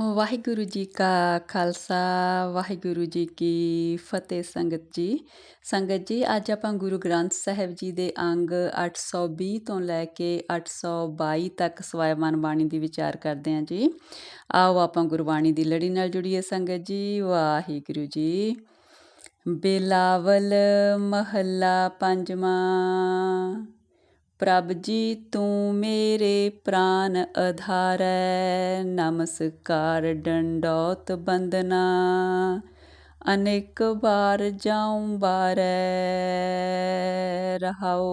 ਵਾਹਿਗੁਰੂ ਜੀ ਕਾ ਖਾਲਸਾ, ਵਾਹਿਗੁਰੂ ਜੀ ਕੀ ਫਤਿਹ ਸੰਗਤ ਜੀ। ਸੰਗਤ ਜੀ, ਅੱਜ ਆਪਾਂ ਗੁਰੂ ਗ੍ਰੰਥ ਸਾਹਿਬ ਜੀ ਦੇ ਅੰਗ 820 ਤੋਂ ਲੈ ਕੇ 822 ਤੱਕ ਸਵਾਇਮਾਨ ਬਾਣੀ ਦੀ ਵਿਚਾਰ ਕਰਦੇ ਹਾਂ ਜੀ। ਆਓ ਆਪਾਂ ਗੁਰਬਾਣੀ ਦੀ ਲੜੀ ਨਾਲ ਜੁੜੀਏ ਸੰਗਤ ਜੀ, ਵਾਹਿਗੁਰੂ ਜੀ। ਬੇਲਾਵਲ ਮਹੱਲਾ ਪੰਜਵਾਂ। ਪ੍ਰਭ ਜੀ, ਤੂੰ ਮੇਰੇ ਪ੍ਰਾਨ ਅਧਾਰੈ। ਨਮਸਕਾਰ, ਡੰਡੋਤ ਬੰਦਨਾ ਅਨੇਕ ਵਾਰ ਜਾਉ ਬਾਰੈ ਰਹਾਓ।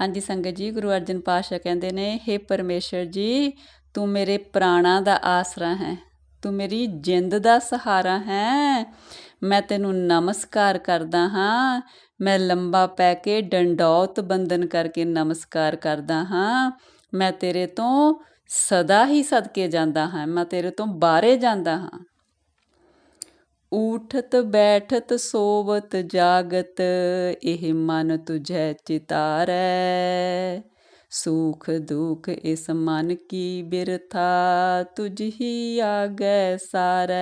ਹਾਂਜੀ, ਸੰਗਤ ਜੀ, ਗੁਰੂ ਅਰਜਨ ਪਾਸ਼ਾ ਕਹਿੰਦੇ ਨੇ हे ਪਰਮੇਸ਼ਰ ਜੀ, ਤੂੰ ਮੇਰੇ ਪ੍ਰਾਣਾ ਦਾ ਆਸਰਾ ਹੈ। ਤੂੰ ਮੇਰੀ ਜਿੰਦ ਦਾ ਸਹਾਰਾ ਹੈ। ਮੈਂ ਤੈਨੂੰ ਨਮਸਕਾਰ ਕਰਦਾ ਹਾਂ। ਮੈਂ ਲੰਬਾ ਪੈ ਕੇ ਡੰਡੌਤ ਬੰਦਨ ਕਰਕੇ ਨਮਸਕਾਰ ਕਰਦਾ ਹਾਂ। ਮੈਂ ਤੇਰੇ ਤੋਂ ਸਦਾ ਹੀ ਸਦਕੇ ਜਾਂਦਾ ਹਾਂ। ਮੈਂ ਤੇਰੇ ਤੋਂ ਬਾਰੇ ਜਾਂਦਾ ਹਾਂ। ਊਠਤ ਬੈਠਤ ਸੋਵਤ ਜਾਗਤ, ਇਹ ਮਨ ਤੁਝੈ ਚਿਤਾਰੈ। ਸੁਖ ਦੁਖ ਇਸ ਮਨ ਕੀ ਬਿਰਥਾ, ਤੁਝ ਹੀ ਆਗੈ ਸਾਰੈ।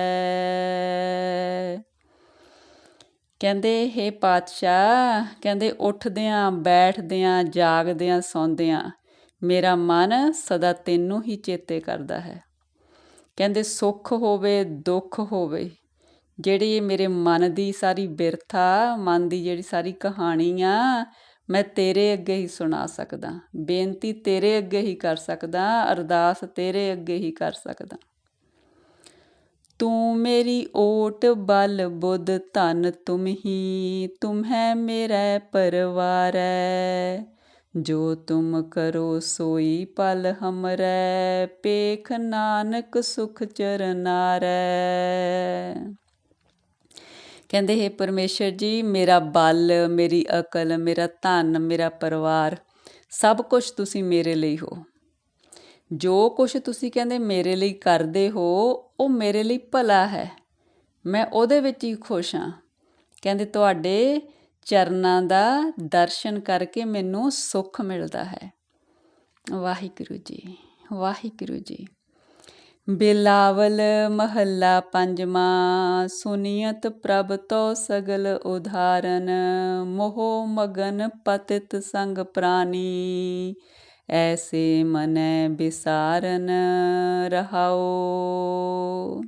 ਕਹਿੰਦੇ, ਹੇ ਪਾਤਸ਼ਾਹ, ਕਹਿੰਦੇ, ਉੱਠਦਿਆਂ, ਬੈਠਦਿਆਂ, ਜਾਗਦਿਆਂ, ਸੌਂਦਿਆਂ, ਮੇਰਾ ਮਨ ਸਦਾ ਤੈਨੂੰ ਹੀ ਚੇਤੇ ਕਰਦਾ ਹੈ। ਕਹਿੰਦੇ, ਸੁੱਖ ਹੋਵੇ, ਦੁੱਖ ਹੋਵੇ, ਜਿਹੜੀ ਮੇਰੇ ਮਨ ਦੀ ਸਾਰੀ ਬਿਰਥਾ ਮਨ ਦੀ ਜਿਹੜੀ ਸਾਰੀ ਕਹਾਣੀ ਆ, ਮੈਂ ਤੇਰੇ ਅੱਗੇ ਹੀ ਸੁਣਾ ਸਕਦਾ। ਬੇਨਤੀ ਤੇਰੇ ਅੱਗੇ ਹੀ ਕਰ ਸਕਦਾ, ਅਰਦਾਸ ਤੇਰੇ ਅੱਗੇ ਹੀ ਕਰ ਸਕਦਾ। ਤੂੰ ਮੇਰੀ ਓਟ ਬਲ ਬੁੱਧ ਧਨ ਤੁਮ ਹੀ ਤੁਮ ਹੈ ਮੇਰਾ ਪਰਵਾਰੈ। ਜੋ ਤੁਮ ਕਰੋ ਸੋਈ ਪਲ ਹਮਰੈ, ਪੇਖ ਨਾਨਕ ਸੁਖ ਚਰਨਾਰੈ ਕਹਿੰਦੇ, ਹੈ ਪਰਮੇਸ਼ਰ ਜੀ, ਮੇਰਾ ਬਲ, ਮੇਰੀ ਅਕਲ, ਮੇਰਾ ਧਨ, ਮੇਰਾ ਪਰਿਵਾਰ, ਸਭ ਕੁਝ ਤੁਸੀਂ ਮੇਰੇ ਲਈ ਹੋ। ਜੋ ਕੁਝ ਤੁਸੀਂ ਕਹਿੰਦੇ ਮੇਰੇ ਲਈ ਕਰਦੇ ਹੋ ਉਹ ਮੇਰੇ ਲਈ ਭਲਾ ਹੈ। ਮੈਂ ਉਹਦੇ ਵਿੱਚ ਹੀ ਖੁਸ਼ ਹਾਂ। ਕਹਿੰਦੇ, ਤੁਹਾਡੇ ਚਰਨਾਂ ਦਾ ਦਰਸ਼ਨ ਕਰਕੇ ਮੈਨੂੰ ਸੁੱਖ ਮਿਲਦਾ ਹੈ। ਵਾਹਿਗੁਰੂ ਜੀ ਵਾਹਿਗੁਰੂ ਜੀ। ਬਿਲਾਵਲ ਮਹੱਲਾ ਪੰਜਵਾਂ, ਸੁਨੀਅਤ ਪ੍ਰਭ ਤੋ ਸਗਲ ਉਧਾਰਨ, ਮੋਹ ਮਗਨ ਪਤਿਤ ਸੰਗ ਪ੍ਰਾਨੀ। ਐਸੇ ਮਨੈ ਬਿਸਾਰਨ ਰਹਾਓ।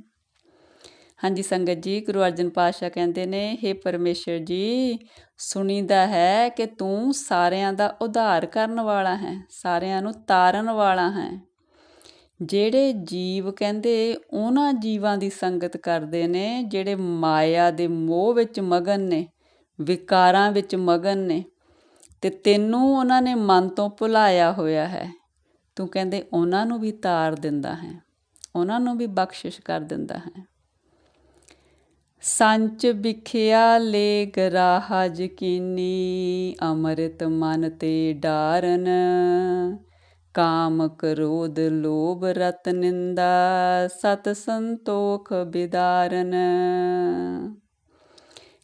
ਹਾਂਜੀ, ਸੰਗਤ ਜੀ, ਗੁਰੂ ਅਰਜਨ ਪਾਤਸ਼ਾਹ ਕਹਿੰਦੇ ਨੇ हे ਪਰਮੇਸ਼ਰ ਜੀ, ਸੁਣੀਦਾ ਹੈ ਕਿ ਤੂੰ ਸਾਰਿਆਂ ਦਾ ਉਧਾਰ ਕਰਨ ਵਾਲਾ ਹੈ, ਸਾਰਿਆਂ ਨੂੰ ਤਾਰਨ ਵਾਲਾ ਹੈ। ਜਿਹੜੇ ਜੀਵ ਕਹਿੰਦੇ, ਉਹਨਾਂ ਜੀਵਾਂ ਦੀ ਸੰਗਤ ਕਰਦੇ ਨੇ, ਜਿਹੜੇ ਮਾਇਆ ਦੇ ਮੋਹ ਵਿੱਚ ਮਗਨ ਨੇ, ਵਿਕਾਰਾਂ ਵਿੱਚ ਮਗਨ ਨੇ ਤੇ ਤੈਨੂੰ ਉਹਨਾਂ ਨੇ ਮਨ ਤੋਂ ਭੁਲਾਇਆ ਹੋਇਆ ਹੈ। ਤੂੰ ਕਹਿੰਦੇ, ਉਹਨਾਂ ਨੂੰ ਵੀ ਤਾਰ ਦਿੰਦਾ ਹੈ। ਉਹਨਾਂ ਨੂੰ ਵੀ ਬਖਸ਼ਿਸ਼ ਕਰ ਦਿੰਦਾ ਹੈ। ਸੰਚ ਵਿਖਿਆ ਲੇ ਗਰਾਹ ਜਕੀਨੀ ਅੰਮ੍ਰਿਤ ਮਨ ਤੇ ਡਾਰਨ। ਕਾਮ ਕ੍ਰੋਧ ਲੋਭ ਰਤ ਨਿੰਦਾ, ਸਤ ਸੰਤੋਖ ਬਿਦਾਰਨ।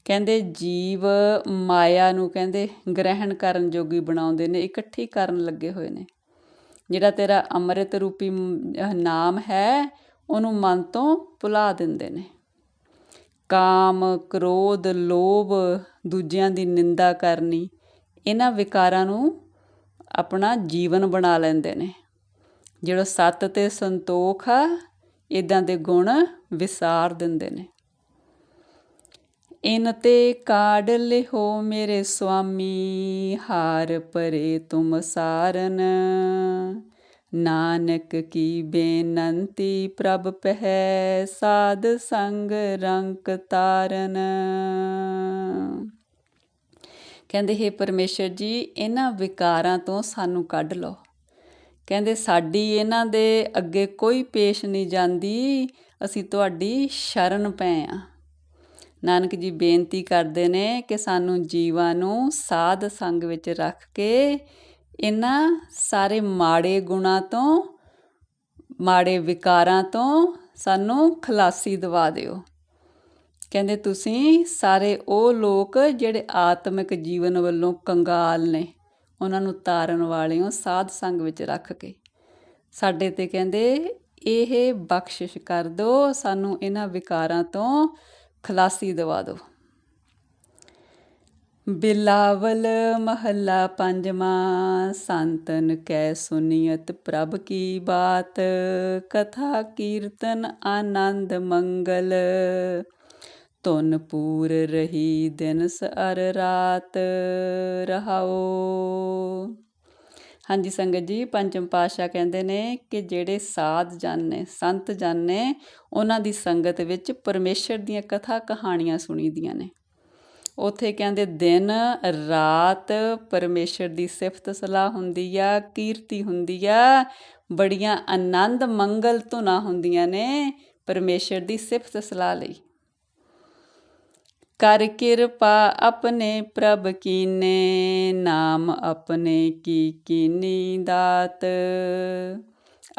ਕਹਿੰਦੇ ਜੀਵ ਮਾਇਆ ਨੂੰ ਕਹਿੰਦੇ ਗ੍ਰਹਿਣ ਕਰਨ ਜੋਗੀ ਬਣਾਉਂਦੇ ਨੇ, ਇਕੱਠੀ ਕਰਨ ਲੱਗੇ ਹੋਏ ਨੇ। ਜਿਹੜਾ ਤੇਰਾ ਅੰਮ੍ਰਿਤ ਰੂਪੀ ਨਾਮ ਹੈ, ਉਹਨੂੰ ਮਨ ਤੋਂ ਭੁਲਾ ਦਿੰਦੇ ਨੇ। ਕਾਮ, ਕ੍ਰੋਧ, ਲੋਭ ਦੂਜਿਆਂ ਦੀ ਨਿੰਦਾ ਕਰਨੀ, ਇਹਨਾਂ ਵਿਕਾਰਾਂ ਨੂੰ ਆਪਣਾ ਜੀਵਨ ਬਣਾ ਲੈਂਦੇ ਨੇ। ਜਿਹੜਾ ਸਤ ਤੇ ਸੰਤੋਖ ਆ ਇਦਾਂ ਦੇ ਗੁਣ ਵਿਸਾਰ ਦਿੰਦੇ ਨੇ। ਇਨ ਤੇ ਕਾੜ ਲਿਹੋ ਮੇਰੇ ਸੁਆਮੀ, ਹਾਰ ਪਰੇ ਤੁਮ ਸਾਰਨ। ਨਾਨਕ ਕੀ ਬੇਨੰਤੀ ਪ੍ਰਭ ਪਹਿ ਸਾਧ ਸੰਗ ਰੰਕ ਤਾਰਨ। ਕਹਿੰਦੇ, ਹੈ ਪਰਮੇਸ਼ਰ ਜੀ, ਇਹਨਾਂ ਵਿਕਾਰਾਂ ਤੋਂ ਸਾਨੂੰ ਕੱਢ ਲਓ। ਕਹਿੰਦੇ, ਸਾਡੀ ਇਹਨਾਂ ਦੇ ਅੱਗੇ ਕੋਈ ਪੇਸ਼ ਨਹੀਂ ਜਾਂਦੀ, ਅਸੀਂ ਤੁਹਾਡੀ ਸ਼ਰਨ ਪਏ ਆ। ਨਾਨਕ ਜੀ ਬੇਨਤੀ ਕਰਦੇ ਨੇ ਕਿ ਸਾਨੂੰ ਜੀਵਾਂ ਨੂੰ ਸਾਧ ਸੰਗ ਵਿੱਚ ਰੱਖ ਕੇ ਇਹਨਾਂ ਸਾਰੇ ਮਾੜੇ ਗੁਣਾਂ ਤੋਂ, ਮਾੜੇ ਵਿਕਾਰਾਂ ਤੋਂ ਸਾਨੂੰ ਖਲਾਸੀ ਦਿਵਾ ਦਿਓ। ਕਹਿੰਦੇ ਤੁਸੀਂ ਸਾਰੇ ਉਹ ਲੋਕ ਜਿਹੜੇ ਆਤਮਿਕ ਜੀਵਨ ਵੱਲੋਂ ਕੰਗਾਲ ਨੇ, ਉਹਨਾਂ ਨੂੰ ਤਾਰਨ ਵਾਲੇ ਹੋ ਸਾਧ ਸੰਗ ਵਿੱਚ ਰੱਖ ਕੇ। ਸਾਡੇ ਤੇ ਕਹਿੰਦੇ ਇਹ ਬਖਸ਼ਿਸ਼ ਕਰ ਦਿਓ, ਸਾਨੂੰ ਇਹਨਾਂ ਵਿਕਾਰਾਂ ਤੋਂ ਖਲਾਸੀ ਦਵਾ ਦਿਓ ਬਿਲਾਵਲ ਮਹੱਲਾ ਪੰਜਵਾਂ, ਸੰਤਨ ਕੈ ਸੁਨੀਅਤ ਪ੍ਰਭ ਕੀ ਬਾਤ, ਕਥਾ ਕੀਰਤਨ ਆਨੰਦ ਮੰਗਲ। ਤੁਨ ਪੂਰ ਰਹੀ ਦਿਨ ਸਰ ਰਾਤ, ਰਹਾਓ। ਹਾਂਜੀ ਸੰਗਤ ਜੀ ਪੰਚਮ ਪਾਤਸ਼ਾਹ ਕਹਿੰਦੇ ਨੇ ਕਿ ਜਿਹੜੇ ਸਾਧ ਜਨ ਨੇ, ਸੰਤ ਜਨ ਨੇ, ਉਹਨਾਂ ਦੀ ਸੰਗਤ ਵਿੱਚ ਪਰਮੇਸ਼ਰ ਦੀਆਂ ਕਥਾ ਕਹਾਣੀਆਂ ਸੁਣੀਦੀਆਂ ਨੇ। ਉਥੇ ਕਹਿੰਦੇ, ਦਿਨ, ਰਾਤ ਪਰਮੇਸ਼ਰ ਦੀ ਸਿਫਤ ਸਲਾਹ ਹੁੰਦੀ ਆ, ਕੀਰਤੀ ਹੁੰਦੀ ਆ, ਬੜੀਆਂ ਆਨੰਦ ਮੰਗਲ ਧੁਨਾ ਹੁੰਦੀਆਂ ਨੇ ਪਰਮੇਸ਼ਰ ਦੀ ਸਿਫਤ ਸਲਾਹ ਲਈ। ਕਰ ਕਿਰਪਾ ਆਪਣੇ ਪ੍ਰਭ ਕੀਨੇ, ਨਾਮ ਆਪਣੇ ਕੀ ਕੀਨੀ ਦਾਤ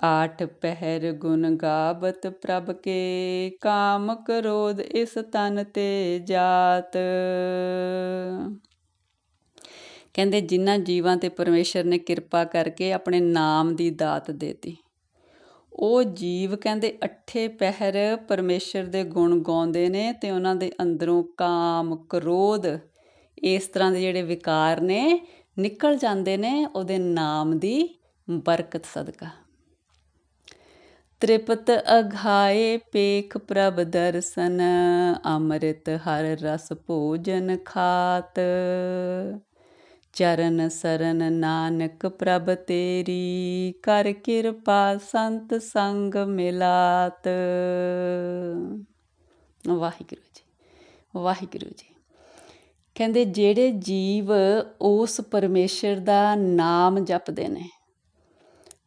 ਆਠ ਪਹਿਰ ਗੁਣ ਗਾਵਤ ਪ੍ਰਭ ਕੇ, ਕਾਮ ਕਰੋਧ ਇਸ ਤਨ ਤੇ ਜਾਤ। ਕਹਿੰਦੇ ਜਿਨ੍ਹਾਂ ਜੀਵਾਂ ਤੇ ਪਰਮੇਸ਼ਰ ਨੇ ਕਿਰਪਾ ਕਰਕੇ ਆਪਣੇ ਨਾਮ ਦੀ ਦਾਤ ਦੇਤੀ। ਉਹ ਜੀਵ ਕਹਿੰਦੇ ਅੱਠੇ ਪਹਿਰ ਪਰਮੇਸ਼ਰ ਦੇ ਗੁਣ ਗਾਉਂਦੇ ਨੇ ਤੇ ਉਹਨਾਂ ਦੇ ਅੰਦਰੋਂ ਕਾਮ, ਕ੍ਰੋਧ ਇਸ ਤਰ੍ਹਾਂ ਦੇ ਜਿਹੜੇ ਵਿਕਾਰ ਨੇ ਨਿਕਲ ਜਾਂਦੇ ਨੇ, ਉਹਦੇ ਨਾਮ ਦੀ ਬਰਕਤ ਸਦਕਾ। ਤ੍ਰਿਪਤ ਅਘਾਏ ਪੇਖ ਪ੍ਰਭ ਦਰਸ਼ਨ, ਅੰਮ੍ਰਿਤ ਹਰ ਰਸ ਭੋਜਨ ਖਾਤ। ਚਰਨ ਸਰਨ ਨਾਨਕ ਪ੍ਰਭ ਤੇਰੀ, ਕਰ ਕਿਰਪਾ ਸੰਤ ਸੰਗ ਮਿਲਾਤ। ਵਾਹਿਗੁਰੂ ਜੀ ਵਾਹਿਗੁਰੂ ਜੀ। ਕਹਿੰਦੇ ਜਿਹੜੇ ਜੀਵ ਉਸ ਪਰਮੇਸ਼ਰ ਦਾ ਨਾਮ ਜਪਦੇ ਨੇ,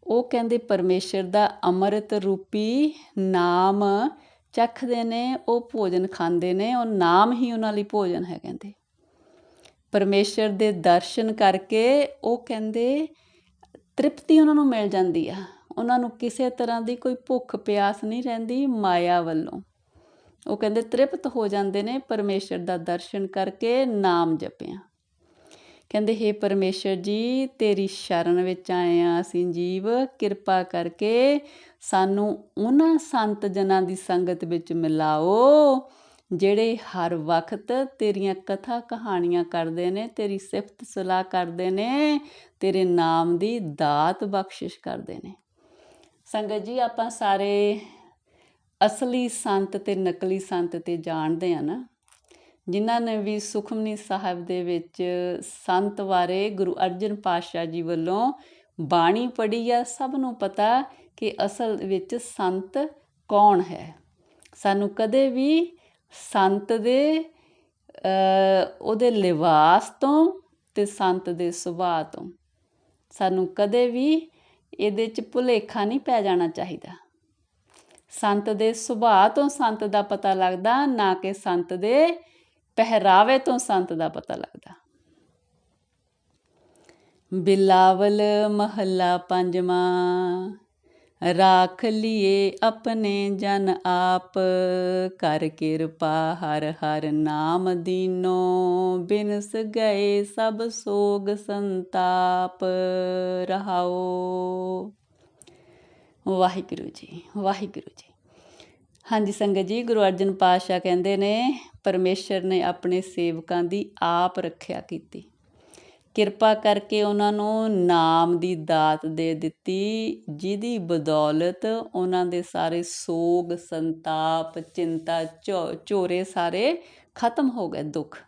ਉਹ ਕਹਿੰਦੇ ਪਰਮੇਸ਼ਰ ਦਾ ਅੰਮ੍ਰਿਤ ਰੂਪੀ ਨਾਮ ਚੱਖਦੇ ਨੇ, ਉਹ ਭੋਜਨ ਖਾਂਦੇ ਨੇ, ਉਹ ਨਾਮ ਹੀ ਉਹਨਾਂ ਲਈ ਭੋਜਨ ਹੈ ਕਹਿੰਦੇ। ਪਰਮੇਸ਼ਰ ਦੇ ਦਰਸ਼ਨ ਕਰਕੇ ਉਹ ਕਹਿੰਦੇ, ਤ੍ਰਿਪਤੀ ਉਹਨਾਂ ਨੂੰ ਮਿਲ ਜਾਂਦੀ ਆ। ਉਹਨਾਂ ਨੂੰ ਕਿਸੇ ਤਰ੍ਹਾਂ ਦੀ ਕੋਈ ਭੁੱਖ ਪਿਆਸ ਨਹੀਂ ਰਹਿੰਦੀ ਮਾਇਆ ਵੱਲੋਂ। ਉਹ ਕਹਿੰਦੇ ਤ੍ਰਿਪਤ ਹੋ ਜਾਂਦੇ ਨੇ ਪਰਮੇਸ਼ਰ ਦਾ ਦਰਸ਼ਨ ਕਰਕੇ ਨਾਮ ਜਪਿਆ। ਕਹਿੰਦੇ हे ਪਰਮੇਸ਼ਰ ਜੀ, ਤੇਰੀ ਸ਼ਰਨ ਵਿੱਚ ਆਏ ਆ ਅਸੀਂ ਜੀਵ। ਕਿਰਪਾ ਕਰਕੇ ਸਾਨੂੰ ਉਹਨਾਂ ਸੰਤ ਜਨਾਂ ਦੀ ਸੰਗਤ ਵਿੱਚ ਮਿਲਾਓ। ਜਿਹੜੇ ਹਰ ਵਕਤ ਤੇਰੀਆਂ ਕਥਾ ਕਹਾਣੀਆਂ ਕਰਦੇ ਨੇ, ਤੇਰੀ ਸਿਫਤ ਸਲਾਹ ਕਰਦੇ ਨੇ, ਤੇਰੇ ਨਾਮ ਦੀ ਦਾਤ ਬਖਸ਼ਿਸ਼ ਕਰਦੇ ਨੇ। ਸੰਗਤ ਜੀ, ਆਪਾਂ ਸਾਰੇ ਅਸਲੀ ਸੰਤ ਤੇ ਨਕਲੀ ਸੰਤ ਤੇ ਜਾਣਦੇ ਆ ਨਾ। ਜਿਨ੍ਹਾਂ ਨੇ ਵੀ ਸੁਖਮਨੀ ਸਾਹਿਬ ਦੇ ਵਿੱਚ ਸੰਤ ਬਾਰੇ ਗੁਰੂ ਅਰਜਨ ਪਾਤਸ਼ਾਹ ਜੀ ਵੱਲੋਂ ਬਾਣੀ ਪੜ੍ਹੀ ਆ, ਸਭ ਨੂੰ ਪਤਾ ਕਿ ਅਸਲ ਵਿੱਚ ਸੰਤ ਕੌਣ ਹੈ। ਸਾਨੂੰ ਕਦੇ ਵੀ ਸੰਤ ਦੇ ਉਹਦੇ ਲਿਬਾਸ ਤੋਂ ਤੇ ਸੰਤ ਦੇ ਸੁਭਾਅ ਤੋਂ। ਸਾਨੂੰ ਕਦੇ ਵੀ ਇਹਦੇ ਚ ਭੁਲੇਖਾ ਨਹੀਂ ਪੈ ਜਾਣਾ ਚਾਹੀਦਾ। ਸੰਤ ਦੇ ਸੁਭਾਅ ਤੋਂ ਸੰਤ ਦਾ ਪਤਾ ਲੱਗਦਾ, ਨਾ ਕਿ ਸੰਤ ਦੇ ਪਹਿਰਾਵੇ ਤੋਂ ਸੰਤ ਦਾ ਪਤਾ ਲੱਗਦਾ। ਬਿਲਾਵਲ ਮਹੱਲਾ ਪੰਜਵਾਂ। ਰਾਖ ਲਿਏ ਆਪਣੇ ਜਨ ਆਪ। ਕਰ ਕਿਰਪਾ ਹਰ ਹਰ ਨਾਮ ਦੀਨੋ। ਬਿਨਸ ਗਏ ਸਭ ਸੋਗ ਸੰਤਾਪ ਰਹਾਓ। ਵਾਹਿਗੁਰੂ ਜੀ ਵਾਹਿਗੁਰੂ ਜੀ। ਹਾਂਜੀ ਸੰਗਤ ਜੀ, ਗੁਰੂ ਅਰਜਨ ਪਾਤਸ਼ਾਹ ਕਹਿੰਦੇ ਨੇ, ਪਰਮੇਸ਼ਰ ਨੇ ਆਪਣੇ ਸੇਵਕਾਂ ਦੀ ਆਪ ਰੱਖਿਆ ਕੀਤੀ। ਕਿਰਪਾ ਕਰਕੇ ਉਹਨਾਂ ਨੂੰ ਨਾਮ ਦੀ ਦਾਤ ਦੇ ਦਿੱਤੀ, ਜਿਹਦੀ ਬਦੌਲਤ ਉਹਨਾਂ ਦੇ ਸਾਰੇ ਸੋਗ, ਸੰਤਾਪ, ਚਿੰਤਾ ਝੋਰੇ ਸਾਰੇ ਖਤਮ ਹੋ ਗਏ, ਦੁੱਖ।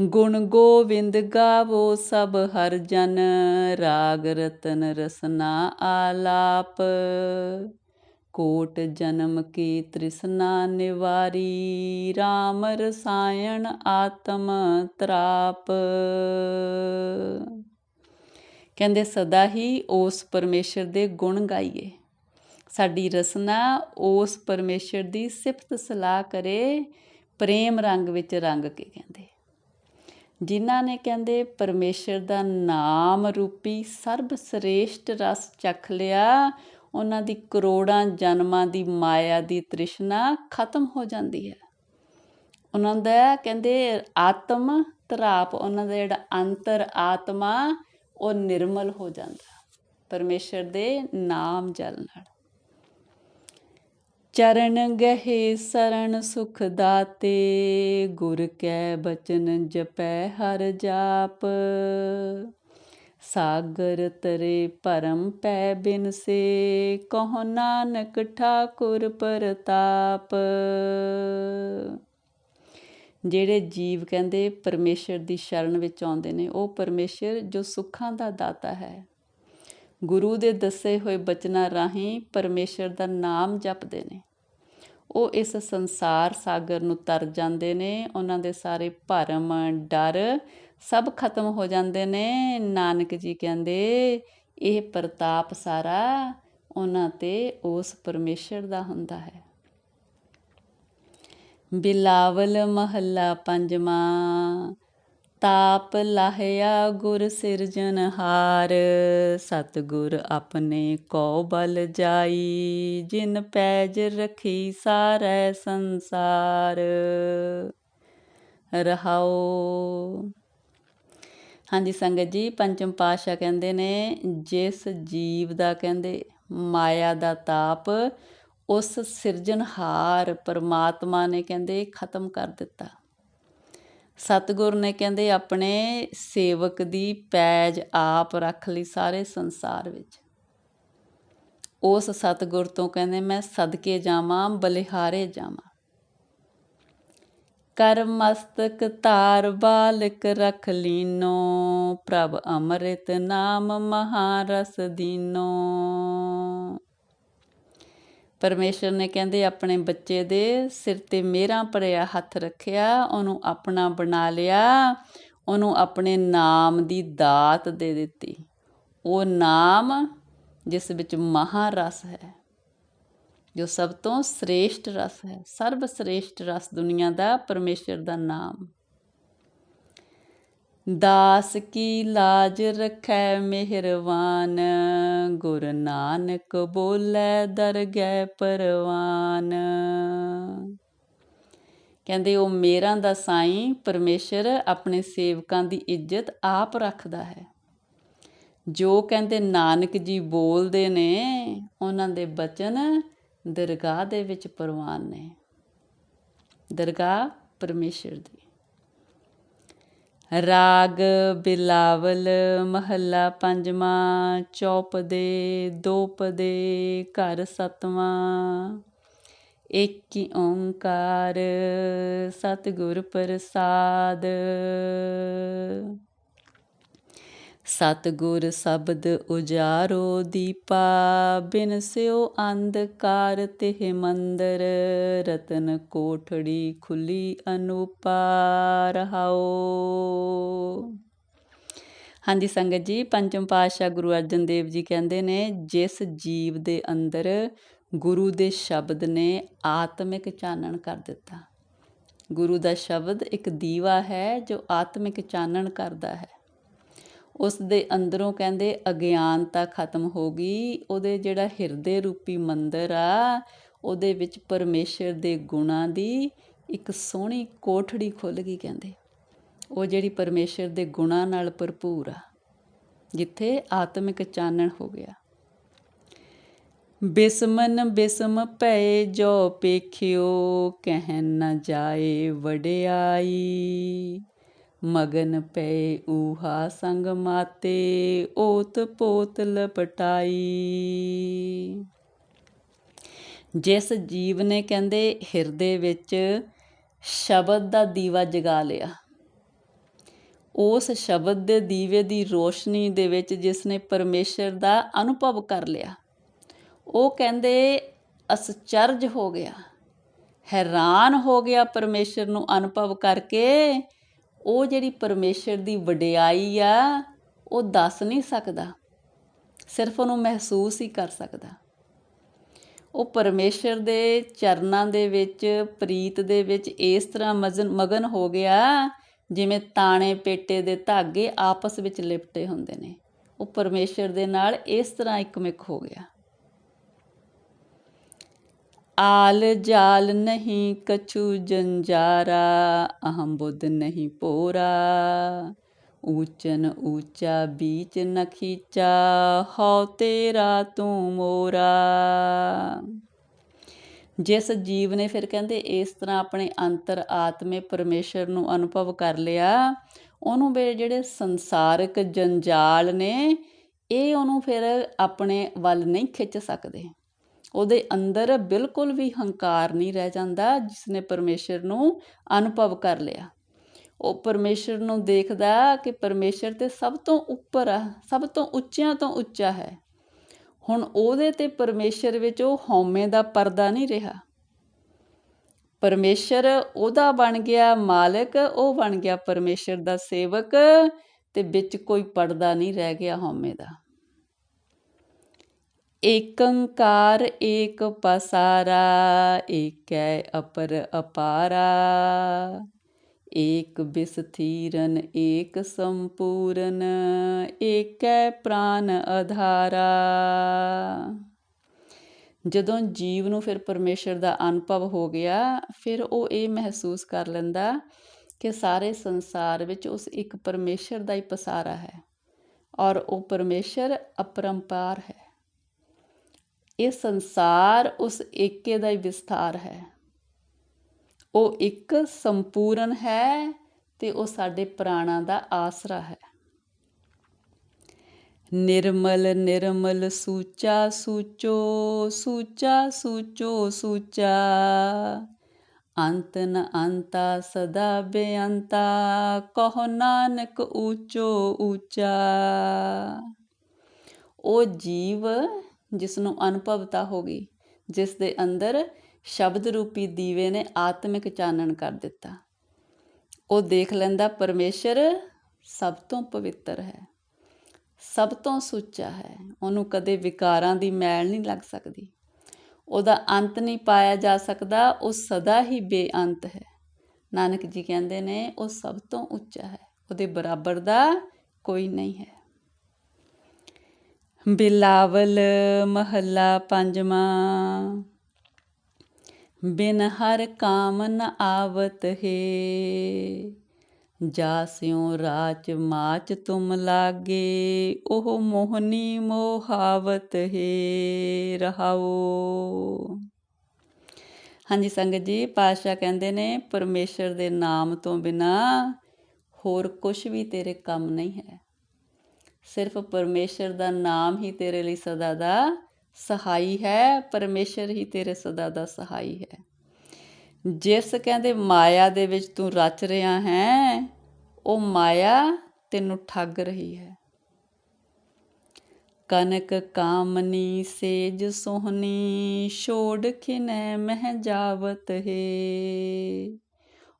ਗੁਣ ਗੋਵਿੰਦ ਗਾਵੋ ਸਭ ਹਰ ਜਨ, ਰਾਗ ਰਤਨ ਰਸਨਾ ਆਲਾਪ। ਕੋਟ ਜਨਮ ਕੀ ਤ੍ਰਿਸ਼ਨਾ ਨਿਵਾਰੀ RAM ਰਸਾਇਣ ਆਤਮ ਤਰਾਪ। ਕਹਿੰਦੇ, ਸਦਾ ਹੀ ਉਸ ਪਰਮੇਸ਼ਰ ਦੇ ਗੁਣ ਗਾਈਏ। ਸਾਡੀ ਰਸਨਾ ਉਸ ਪਰਮੇਸ਼ਰ ਦੀ ਸਿਫਤ ਸਲਾਹ ਕਰੇ, ਪ੍ਰੇਮ ਰੰਗ ਵਿੱਚ ਰੰਗ ਕੇ, ਕਹਿੰਦੇ। ਜਿਨ੍ਹਾਂ ਨੇ ਕਹਿੰਦੇ, ਪਰਮੇਸ਼ਰ ਦਾ ਨਾਮ ਰੂਪੀ ਸਰਬ ਸ੍ਰੇਸ਼ਟ ਰਸ ਚੱਖ ਲਿਆ ਉਹਨਾਂ ਦੀ ਕਰੋੜਾਂ ਜਨਮਾਂ ਦੀ ਮਾਇਆ ਦੀ ਤ੍ਰਿਸ਼ਨਾ ਖਤਮ ਹੋ ਜਾਂਦੀ ਹੈ। ਉਹਨਾਂ ਦਾ ਕਹਿੰਦੇ ਆਤਮ ਤਰਾਪ ਉਹਨਾਂ ਦਾ ਜਿਹੜਾ ਅੰਤਰ ਆਤਮਾ, ਉਹ ਨਿਰਮਲ ਹੋ ਜਾਂਦਾ। ਪਰਮੇਸ਼ਰ ਦੇ ਨਾਮ ਜਲ ਨਾਲ। ਚਰਨ ਗਹੇ ਸਰਣ ਸੁਖ ਦਾਤੇ, ਗੁਰ ਕੈ ਬਚਨ ਜਪੈ ਹਰ ਜਾਪ। ਸਾਗਰ ਤਰੇ ਭਰਮ ਪੈ ਬਿਨ ਸੇ, ਕਹੋ ਨਾਨਕ ਠਾਕੁਰ ਪ੍ਰਤਾਪ। ਜਿਹੜੇ ਜੀਵ ਕਹਿੰਦੇ ਪਰਮੇਸ਼ਰ ਦੀ ਸ਼ਰਨ ਵਿੱਚ ਆਉਂਦੇ ਨੇ, ਉਹ ਪਰਮੇਸ਼ਰ ਜੋ ਸੁੱਖਾਂ ਦਾ ਦਾਤਾ ਹੈ। ਗੁਰੂ ਦੇ ਦੱਸੇ ਹੋਏ ਬਚਨਾਂ ਰਾਹੀਂ ਪਰਮੇਸ਼ਰ ਦਾ ਨਾਮ ਜਪਦੇ ਨੇ। ਉਹ ਇਸ ਸੰਸਾਰ ਸਾਗਰ ਨੂੰ ਤਰ ਜਾਂਦੇ ਨੇ, ਉਹਨਾਂ ਦੇ ਸਾਰੇ ਭਰਮ, ਡਰ ਸਭ ਖਤਮ ਹੋ ਜਾਂਦੇ ਨੇ, ਨਾਨਕ ਜੀ ਕਹਿੰਦੇ, ਇਹ ਪ੍ਰਤਾਪ ਸਾਰਾ ਉਹਨਾਂ ਤੇ ਉਸ ਪਰਮੇਸ਼ਰ ਦਾ ਹੁੰਦਾ ਹੈ। ਬਿਲਾਵਲ ਮਹੱਲਾ ਪੰਜਵਾਂ, ਤਾਪ ਲਾਹਿਆ ਗੁਰ ਸਿਰਜਨਹਾਰ ਸਤਗੁਰ ਆਪਣੇ ਕੋ ਬਲ ਜਾਈ, ਜਿਨ ਪੈਜ ਰਖੀ ਸਾਰੇ ਸੰਸਾਰ। ਰਹਾਓ। ਹਾਂਜੀ ਸੰਗਤ ਜੀ, ਪੰਚਮ ਪਾਤਸ਼ਾਹ ਕਹਿੰਦੇ ਨੇ, ਜਿਸ ਜੀਵ ਦਾ ਕਹਿੰਦੇ, ਮਾਇਆ ਦਾ ਤਾਪ, ਉਸ ਸਿਰਜਣਹਾਰ ਪਰਮਾਤਮਾ ਨੇ ਕਹਿੰਦੇ ਖਤਮ ਕਰ ਦਿੱਤਾ। ਸਤਗੁਰ ਨੇ ਕਹਿੰਦੇ ਆਪਣੇ ਸੇਵਕ ਦੀ ਪੈਜ ਆਪ ਰੱਖ ਲਈ ਸਾਰੇ ਸੰਸਾਰ ਵਿੱਚ। ਉਸ ਸਤਗੁਰ ਤੋਂ ਕਹਿੰਦੇ, ਮੈਂ ਸਦਕੇ ਜਾਵਾਂ, ਬਲਿਹਾਰੇ ਜਾਵਾਂ। ਕਰ ਮਸਤਕ ਧਾਰ ਬਾਲਕ ਰਖ ਲੀਨੋ, ਪ੍ਰਭ ਅੰਮ੍ਰਿਤ ਨਾਮ ਮਹਾਰਸ ਦੀਨੋ। ਪਰਮੇਸ਼ਰ ਨੇ ਕਹਿੰਦੇ, ਆਪਣੇ ਬੱਚੇ ਦੇ ਸਿਰ ਤੇ ਮੇਰਾ ਭਰਿਆ ਹੱਥ ਰੱਖਿਆ, ਉਹਨੂੰ ਆਪਣਾ ਬਣਾ ਲਿਆ, ਉਹਨੂੰ ਆਪਣੇ ਨਾਮ ਦੀ ਦਾਤ ਦੇ ਦਿੱਤੀ। ਉਹ ਨਾਮ ਜਿਸ ਵਿੱਚ ਮਹਾ ਰਸ ਹੈ। ਜੋ ਸਭ ਤੋਂ ਸ੍ਰੇਸ਼ਟ ਰਸ ਹੈ ਸਰਬ ਸ੍ਰੇਸ਼ਟ ਰਸ ਦੁਨੀਆ ਦਾ ਪਰਮੇਸ਼ਰ ਦਾ ਨਾਮ। ਦਾਸ ਕੀ ਲਾਜ ਰਖੈ ਮਿਹਰਵਾਨ, ਗੁਰ ਨਾਨਕ ਬੋਲੇ ਦਰਗਹਿ ਪਰਵਾਨ। ਕਹਿੰਦੇ, ਉਹ ਮੇਰਾ ਦਾ ਸਾਈਂ ਪਰਮੇਸ਼ਰ ਆਪਣੇ ਸੇਵਕਾਂ ਦੀ ਇੱਜ਼ਤ ਆਪ ਰੱਖਦਾ ਹੈ। ਜੋ ਕਹਿੰਦੇ, ਨਾਨਕ ਜੀ ਬੋਲਦੇ ਨੇ, ਉਹਨਾਂ ਦੇ ਬਚਨ ਦਰਗਾਹ ਦੇ ਵਿੱਚ ਪ੍ਰਵਾਨ ਨੇ। ਦਰਗਾਹ ਪਰਮੇਸ਼ਰ ਦੀ। ਰਾਗ, ਬਿਲਾਵਲ, ਮਹੱਲਾ ਪੰਜਵਾਂ ਚੌਪਦੇ ਦੋਪਦੇ ਘਰ ਸਤਵਾਂ। ਏਕੀ ਓੰਕਾਰ, ਸਤਿਗੁਰ ਪ੍ਰਸਾਦ। ਸਤਗੁਰ ਸ਼ਬਦ ਉਜਾਰੋ ਦੀਪਾ, ਬਿਨ ਸਿਓ ਅੰਧਕਾਰ ਤੇ ਮੰਦਰ, ਰਤਨ ਕੋਠੜੀ ਖੁੱਲੀ ਅਨੂਪਾ ਰਹਾਓ। ਹਾਂਜੀ ਸੰਗਤ ਜੀ, ਪੰਚਮ ਪਾਤਸ਼ਾਹ ਗੁਰੂ ਅਰਜਨ ਦੇਵ ਜੀ ਕਹਿੰਦੇ ਨੇ, ਜਿਸ ਜੀਵ ਦੇ ਅੰਦਰ ਗੁਰੂ ਦੇ ਸ਼ਬਦ ਨੇ ਆਤਮਿਕ ਚਾਨਣ ਕਰ ਦਿੱਤਾ। ਗੁਰੂ ਦਾ ਸ਼ਬਦ ਇੱਕ ਦੀਵਾ ਹੈ, ਜੋ ਆਤਮਿਕ ਚਾਨਣ ਕਰਦਾ ਹੈ। ਉਸ ਦੇ ਅੰਦਰੋਂ ਕਹਿੰਦੇ ਅਗਿਆਨਤਾ ਖਤਮ ਹੋ ਗਈ, ਉਹਦੇ ਜਿਹੜਾ ਹਿਰਦੇ ਰੂਪੀ ਮੰਦਰ ਆ, ਉਹਦੇ ਵਿੱਚ ਪਰਮੇਸ਼ਰ ਦੇ ਗੁਣਾਂ ਦੀ ਇੱਕ ਸੋਹਣੀ ਕੋਠੜੀ ਖੁੱਲ ਗਈ ਕਹਿੰਦੇ। ਉਹ ਜਿਹੜੀ ਪਰਮੇਸ਼ਰ ਦੇ ਗੁਣਾਂ ਨਾਲ ਭਰਪੂਰ ਆ, ਜਿੱਥੇ ਆਤਮਿਕ ਚਾਨਣ ਹੋ ਗਿਆ। ਬਿਸਮਨ ਬਿਸਮ ਭੈ ਜੋ ਪੇਖਿਓ ਕਹਿ ਨ ਜਾਏ ਵਡਿਆਈ। ਮਗਨ ਪਏ ਊਹਾ ਸੰਗ ਮਾਤੇ, ਓਤ ਪੋਤ ਲਪਟਾਈ। ਜਿਸ ਜੀਵ ਨੇ ਕਹਿੰਦੇ ਹਿਰਦੇ ਵਿੱਚ ਸ਼ਬਦ ਦਾ ਦੀਵਾ ਜਗਾ ਲਿਆ, ਉਸ ਸ਼ਬਦ ਦੇ ਦੀਵੇ ਦੀ ਰੋਸ਼ਨੀ ਦੇ ਵਿੱਚ ਜਿਸ ਨੇ ਪਰਮੇਸ਼ਰ ਦਾ ਅਨੁਭਵ ਕਰ ਲਿਆ, ਉਹ ਕਹਿੰਦੇ ਅਸਚਰਜ ਹੋ ਗਿਆ, ਹੈਰਾਨ ਹੋ ਗਿਆ ਪਰਮੇਸ਼ਰ ਨੂੰ ਅਨੁਭਵ ਕਰਕੇ ਉਹ ਜਿਹੜੀ ਪਰਮੇਸ਼ਰ ਦੀ ਵਡਿਆਈ ਆ, ਉਹ ਦੱਸ ਨਹੀਂ ਸਕਦਾ। ਸਿਰਫ ਉਹਨੂੰ ਮਹਿਸੂਸ ਹੀ ਕਰ ਸਕਦਾ। ਉਹ ਪਰਮੇਸ਼ਰ ਦੇ ਚਰਨਾਂ ਦੇ ਵਿੱਚ, ਪ੍ਰੀਤ ਦੇ ਵਿੱਚ ਇਸ ਤਰ੍ਹਾਂ ਮਗਨ ਹੋ ਗਿਆ, ਜਿਵੇਂ ਤਾਣੇ ਪੇਟੇ ਦੇ ਧਾਗੇ ਆਪਸ ਵਿੱਚ ਲਿਪਟੇ ਹੁੰਦੇ ਨੇ। ਉਹ ਪਰਮੇਸ਼ਰ ਦੇ ਨਾਲ ਇਸ ਤਰ੍ਹਾਂ ਇੱਕਮਿਕ ਹੋ ਗਿਆ। ਆਲ ਜਾਲ ਨਹੀਂ ਕਛੂ ਜੰਜਾਰਾ, ਅਹੰ ਬੁੱਧ ਨਹੀਂ ਪੋਰਾ। ਊਚਨ ਊਚਾ ਬੀਚ ਨ ਖੀਚਾ, ਹਉ ਤੇਰਾ ਤੂੰ ਮੋਰਾ। ਜਿਸ ਜੀਵ ਨੇ ਫਿਰ ਕਹਿੰਦੇ ਇਸ ਤਰ੍ਹਾਂ ਆਪਣੇ ਅੰਤਰ ਆਤਮੇ ਪਰਮੇਸ਼ਰ ਨੂੰ ਅਨੁਭਵ ਕਰ ਲਿਆ, ਉਹਨੂੰ ਵੇ ਜਿਹੜੇ ਸੰਸਾਰਿਕ ਜੰਜਾਲ ਨੇ, ਇਹ ਉਹਨੂੰ ਫਿਰ ਆਪਣੇ ਵੱਲ ਨਹੀਂ ਖਿੱਚ ਸਕਦੇ। ਉਹਦੇ ਅੰਦਰ ਬਿਲਕੁਲ ਵੀ ਹੰਕਾਰ ਨਹੀਂ ਰਹਿ ਜਾਂਦਾ, ਜਿਸਨੇ ਪਰਮੇਸ਼ਰ ਨੂੰ ਅਨੁਭਵ ਕਰ ਲਿਆ। ਉਹ ਪਰਮੇਸ਼ਰ ਨੂੰ ਦੇਖਦਾ ਕਿ ਪਰਮੇਸ਼ਰ ਤੇ ਸਭ ਤੋਂ ਉੱਪਰ ਆ, ਸਭ ਤੋਂ ਉੱਚਿਆਂ ਤੋਂ ਉੱਚਾ ਹੈ। ਹੁਣ ਉਹਦੇ ਤੇ ਪਰਮੇਸ਼ਰ ਵਿੱਚ ਉਹ ਹਉਮੈ ਦਾ ਪਰਦਾ ਨਹੀਂ ਰਿਹਾ। ਪਰਮੇਸ਼ਰ ਉਹਦਾ ਬਣ ਗਿਆ ਮਾਲਕ, ਉਹ ਬਣ ਗਿਆ ਪਰਮੇਸ਼ਰ ਦਾ ਸੇਵਕ ਤੇ ਵਿੱਚ ਕੋਈ ਪਰਦਾ ਨਹੀਂ ਰਹਿ ਗਿਆ ਹਉਮੈ ਦਾ। ਏਕੰਕਾਰ ਏਕ ਪਸਾਰਾ, ਏਕੈ ਅਪਰ ਅਪਾਰਾ। ਏਕ ਬਿਸਥੀਰਨ, ਏਕ ਸੰਪੂਰਨ, ਏਕੈ ਪ੍ਰਾਨ ਆਧਾਰਾ ਜਦੋਂ ਜੀਵ ਨੂੰ ਫਿਰ ਪਰਮੇਸ਼ਰ ਦਾ ਅਨੁਭਵ ਹੋ ਗਿਆ, ਫਿਰ ਉਹ ਇਹ ਮਹਿਸੂਸ ਕਰ ਲੈਂਦਾ ਕਿ ਸਾਰੇ ਸੰਸਾਰ ਵਿੱਚ ਉਸ ਇੱਕ ਪਰਮੇਸ਼ਰ ਦਾ ਹੀ ਪਸਾਰਾ ਹੈ ਔਰ ਉਹ ਪਰਮੇਸ਼ਰ ਅਪਰੰਪਾਰ ਹੈ। ਇਹ ਸੰਸਾਰ ਉਸ ਏਕੇ ਦਾ ਹੀ ਵਿਸਥਾਰ ਹੈ। ਉਹ ਇੱਕ ਸੰਪੂਰਨ ਹੈ ਤੇ ਉਹ ਸਾਡੇ ਪ੍ਰਾਣਾਂ ਦਾ ਆਸਰਾ ਹੈ। ਨਿਰਮਲ ਨਿਰਮਲ ਸੂਚਾ, ਸੂਚੋ ਸੂਚਾ ਸੂਚੋ, ਸੂਚਾ। ਅੰਤ ਨ ਅੰਤਾ, ਸਦਾ ਬੇਅੰਤਾ, ਕਹੋ ਨਾਨਕ ਊਚੋ ਊਚਾ। ਉਹ ਜੀਵ ਜਿਸ ਨੂੰ ਅਨੁਭਵਤਾ ਹੋ ਗਈ, ਜਿਸ ਦੇ ਅੰਦਰ ਸ਼ਬਦ ਰੂਪੀ ਦੀਵੇ ਨੇ ਆਤਮਿਕ ਚਾਨਣ ਕਰ ਦਿੱਤਾ। ਉਹ ਦੇਖ ਲੈਂਦਾ, ਪਰਮੇਸ਼ਰ ਸਭ ਤੋਂ ਪਵਿੱਤਰ ਹੈ, ਸਭ ਤੋਂ ਸੁੱਚਾ ਹੈ, ਉਹਨੂੰ ਕਦੇ ਵਿਕਾਰਾਂ ਦੀ ਮੈਲ ਨਹੀਂ ਲੱਗ ਸਕਦੀ। ਉਹਦਾ ਅੰਤ ਨਹੀਂ ਪਾਇਆ ਜਾ ਸਕਦਾ, ਉਹ ਸਦਾ ਹੀ ਬੇਅੰਤ ਹੈ। ਨਾਨਕ ਜੀ ਕਹਿੰਦੇ ਨੇ, ਉਹ ਸਭ ਤੋਂ ਉੱਚਾ ਹੈ, ਉਹਦੇ ਬਰਾਬਰ ਦਾ ਕੋਈ ਨਹੀਂ ਹੈ। ਬਿਲਾਵਲ ਮਹੱਲਾ ਪੰਜਵਾਂ। ਬਿਨ ਹਰ ਕਾਮਨ ਆਵਤ ਹੈ ਜਾਸਿਉ ਰਾਚ ਮਾਚ ਤੁਮ ਲਾਗੇ, ਉਹ ਮੋਹਨੀ ਮੋਹਾਵਤ ਹੈ, ਰਹਾਓ। ਹਾਂਜੀ ਸੰਗਤ ਜੀ ਪਾਸ਼ਾ ਕਹਿੰਦੇ ਨੇ, ਪਰਮੇਸ਼ਰ ਦੇ ਨਾਮ ਤੋਂ ਬਿਨਾ ਹੋਰ ਕੁਝ ਵੀ ਤੇਰੇ ਕੰਮ ਨਹੀਂ ਹੈ। ਸਿਰਫ ਪਰਮੇਸ਼ਰ ਦਾ ਨਾਮ ਹੀ ਤੇਰੇ ਲਈ ਸਦਾ ਦਾ ਸਹਾਈ ਹੈ, ਪਰਮੇਸ਼ਰ ਹੀ ਤੇਰੇ ਸਦਾ ਦਾ ਸਹਾਈ ਹੈ। ਜਿਸ ਕਹਿੰਦੇ ਮਾਇਆ ਦੇ ਵਿੱਚ ਤੂੰ ਰਚ ਰਿਹਾ ਹੈ, ਉਹ ਮਾਇਆ ਤੈਨੂੰ ਠੱਗ ਰਹੀ ਹੈ। ਕਨਕ ਕਾਮਨੀ, ਸੇਜ ਸੋਹਣੀ, ਛੋੜ ਖਿਨੈ ਮਹਿ ਜਾਵਤ ਹੈ।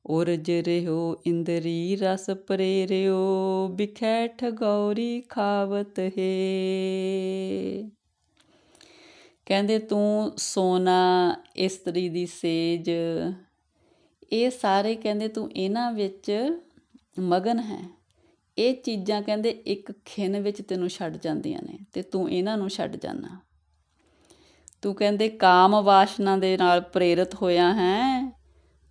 ਉਰਜ ਰਿਓ ਇੰਦਰੀ ਰਸ ਪ੍ਰੇਰਿਓ, ਬਿਖੈ ਗੌਰੀ ਖਾਵਤ ਹੈ। ਕਹਿੰਦੇ ਤੂੰ ਸੋਨਾ, ਇਸਤਰੀ ਦੀ ਸੇਜ, ਇਹ ਸਾਰੇ ਕਹਿੰਦੇ ਤੂੰ ਇਹਨਾਂ ਵਿੱਚ ਮਗਨ ਹੈ। ਇਹ ਚੀਜ਼ਾਂ ਕਹਿੰਦੇ ਇੱਕ ਖਿੰਨ ਵਿੱਚ ਤੈਨੂੰ ਛੱਡ ਜਾਂਦੀਆਂ ਨੇ ਤੇ ਤੂੰ ਇਹਨਾਂ ਨੂੰ ਛੱਡ ਜਾਣਾ ਤੂੰ ਕਹਿੰਦੇ ਕਾਮ ਵਾਸ਼ਨਾ ਦੇ ਨਾਲ ਪ੍ਰੇਰਿਤ ਹੋਇਆ ਹੈ।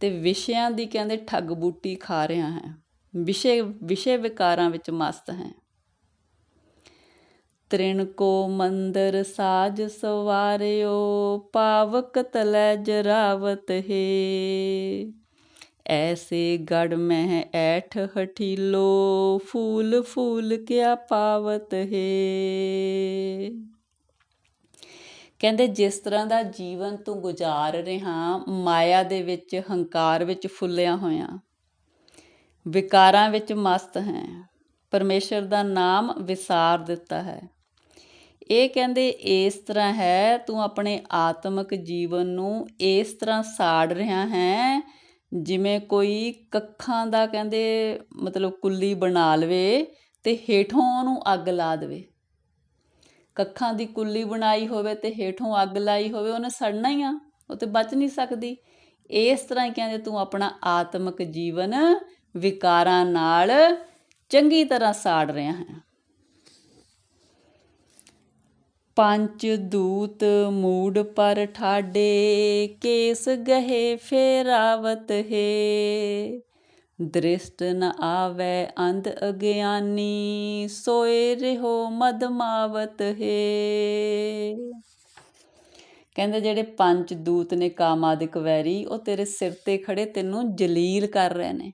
ਤੇ ਵਿਸ਼ਿਆਂ ਦੀ ਕਹਿੰਦੇ ਠੱਗ ਬੂਟੀ ਖਾ ਰਿਹਾ ਹੈ। ਵਿਸ਼ੇ ਵਿਸ਼ੇ ਵਿਕਾਰਾਂ ਵਿੱਚ ਮਸਤ ਹੈ। ਤ੍ਰਿਣ ਕੋ ਮੰਦਰ ਸਾਜ ਸਵਾਰਿਓ, ਪਾਵਕ ਤਲੈ ਜਰਾਵਤ ਹੈ। ਐਸੇ ਗੜ ਮਹਿ ਐਠ ਹਠੀਲੋ, ਫੂਲ ਫੂਲ ਕਿਆ ਪਾਵਤ ਹੈ। ਕਹਿੰਦੇ ਜਿਸ ਤਰ੍ਹਾਂ ਦਾ ਜੀਵਨ ਤੂੰ ਗੁਜ਼ਾਰ ਰਿਹਾ, ਮਾਇਆ ਦੇ ਵਿੱਚ, ਹੰਕਾਰ ਵਿੱਚ ਫੁੱਲਿਆ ਹੋਇਆ। ਵਿਕਾਰਾਂ ਵਿੱਚ ਮਸਤ ਹੈ। ਪਰਮੇਸ਼ਰ ਦਾ ਨਾਮ ਵਿਸਾਰ ਦਿੱਤਾ ਹੈ। ਇਹ ਕਹਿੰਦੇ, ਇਸ ਤਰ੍ਹਾਂ ਹੈ, ਤੂੰ ਆਪਣੇ ਆਤਮਿਕ ਜੀਵਨ ਨੂੰ ਇਸ ਤਰ੍ਹਾਂ ਸਾੜ ਰਿਹਾ ਹੈ, ਜਿਵੇਂ ਕੋਈ ਕੱਖਾਂ ਦਾ ਕਹਿੰਦੇ, ਮਤਲਬ ਕੁੱਲੀ ਬਣਾ ਲਵੇ ਤੇ ਹੇਠੋਂ ਉਹਨੂੰ ਅੱਗ ਲਾ ਦੇਵੇ। ਕੱਖਾਂ ਦੀ ਕੁੱਲੀ ਬਣਾਈ ਹੋਵੇ ਤੇ ਹੇਠੋਂ ਅੱਗ ਲਾਈ ਹੋਵੇ, ਉਹਨੇ ਸੜਨਾ ਹੀ ਆ, ਉਹ ਤੇ ਬਚ ਨਹੀਂ ਸਕਦੀ। ਇਸ ਤਰ੍ਹਾਂ ਹੀ ਕਹਿੰਦੇ, ਤੂੰ ਆਪਣਾ ਆਤਮਿਕ ਜੀਵਨ ਵਿਕਾਰਾਂ ਨਾਲ ਚੰਗੀ ਤਰ੍ਹਾਂ ਸਾੜ ਰਿਹਾ ਹੈ। ਪੰਜ ਦੂਤ ਮੂਡ ਪਰ ਠਾਡੇ, ਕੇਸ ਗਹੇ ਫੇਰਾਵਤ ਹੈ। ਦ੍ਰਿਸ਼ਟ ਨ ਆਵੇ ਅੰਧ ਅਗਿਆਨੀ, ਸੋਏ ਰਹੋ ਮਦਮਾਵਤ ਹੈ। ਕਹਿੰਦੇ ਜਿਹੜੇ ਪੰਜ ਦੂਤ ਨੇ ਕਾਮਾਦਿਕ ਵੈਰੀ, ਉਹ ਤੇਰੇ ਸਿਰ ਤੇ ਖੜੇ ਤੈਨੂੰ ਜਲੀਲ ਕਰ ਰਹੇ ਨੇ।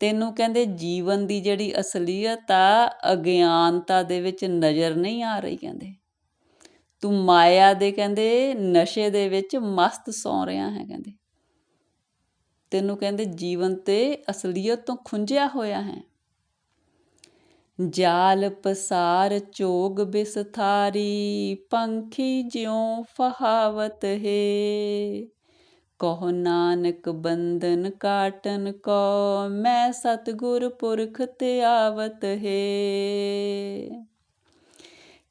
ਤੈਨੂੰ ਕਹਿੰਦੇ ਜੀਵਨ ਦੀ ਜਿਹੜੀ ਅਸਲੀਅਤ ਆ, ਅਗਿਆਨਤਾ ਦੇ ਵਿੱਚ ਨਜ਼ਰ ਨਹੀਂ ਆ ਰਹੀ ਕਹਿੰਦੇ। ਤੂੰ ਮਾਇਆ ਦੇ ਕਹਿੰਦੇ, ਨਸ਼ੇ ਦੇ ਵਿੱਚ ਮਸਤ ਸੌ ਰਿਹਾ ਹੈ ਕਹਿੰਦੇ। ਤੈਨੂੰ ਕਹਿੰਦੇ ਜੀਵਨ ਤੇ ਅਸਲੀਅਤ ਤੋਂ ਖੁੰਝਿਆ ਹੋਇਆ ਹੈ। ਜਾਲ, ਪਸਾਰ ਚੋਗ ਬਿਸਥਾਰੀ, ਪੰਖੀ ਜਿਉ ਫਹਾਵਤ ਹੈ। ਕਹੋ ਨਾਨਕ ਬੰਧਨ ਕਾਟਨ ਕੋ, ਮੈਂ ਸਤਗੁਰ ਪੁਰਖ ਤੇ ਆਵਤ ਹੈ।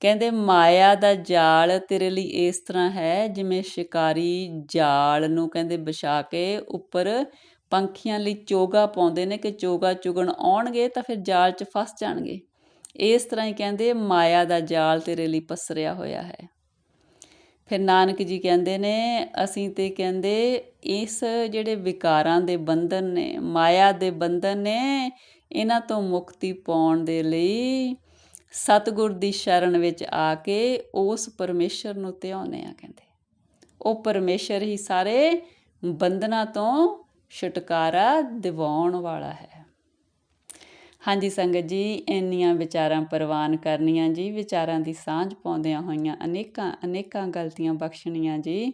ਕਹਿੰਦੇ ਮਾਇਆ ਦਾ ਜਾਲ ਤੇਰੇ ਲਈ ਇਸ ਤਰ੍ਹਾਂ ਹੈ, ਜਿਵੇਂ ਸ਼ਿਕਾਰੀ ਜਾਲ ਨੂੰ ਕਹਿੰਦੇ ਵਿਛਾ ਕੇ ਉੱਪਰ ਪੰਖੀਆਂ ਲਈ ਚੋਗਾ ਪਾਉਂਦੇ ਨੇ ਕਿ ਚੋਗਾ ਚੁਗਣ ਆਉਣਗੇ ਤਾਂ ਫਿਰ ਜਾਲ 'ਚ ਫਸ ਜਾਣਗੇ। ਇਸ ਤਰ੍ਹਾਂ ਹੀ ਕਹਿੰਦੇ ਮਾਇਆ ਦਾ ਜਾਲ ਤੇਰੇ ਲਈ ਪਸਰਿਆ ਹੋਇਆ ਹੈ। ਫਿਰ ਨਾਨਕ ਜੀ ਕਹਿੰਦੇ ਨੇ, ਅਸੀਂ ਤੇ ਕਹਿੰਦੇ ਇਸ ਜਿਹੜੇ ਵਿਕਾਰਾਂ ਦੇ ਬੰਧਨ ਨੇ, ਮਾਇਆ ਦੇ ਬੰਧਨ ਨੇ, ਇਹਨਾਂ ਤੋਂ ਮੁਕਤੀ ਪਾਉਣ ਦੇ ਲਈ ਸਤਿਗੁਰ ਦੀ ਸ਼ਰਨ ਵਿੱਚ ਆ ਕੇ ਉਸ ਪਰਮੇਸ਼ਰ ਨੂੰ ਧਿਆਉਨੇ ਆ ਕਹਿੰਦੇ। ਉਹ ਪਰਮੇਸ਼ਰ ਹੀ ਸਾਰੇ ਬੰਧਨਾਂ ਤੋਂ ਛੁਟਕਾਰਾ ਦਿਵਾਉਣ ਵਾਲਾ ਹੈ। ਹਾਂਜੀ ਸੰਗਤ ਜੀ, ਇੰਨੀਆਂ ਵਿਚਾਰਾਂ ਪ੍ਰਵਾਨ ਕਰਨੀਆਂ ਜੀ, ਵਿਚਾਰਾਂ ਦੀ ਸਾਂਝ ਪਾਉਂਦਿਆਂ ਹੋਈਆਂ ਅਨੇਕਾਂ ਅਨੇਕਾਂ ਗਲਤੀਆਂ ਬਖਸ਼ਣੀਆਂ ਜੀ।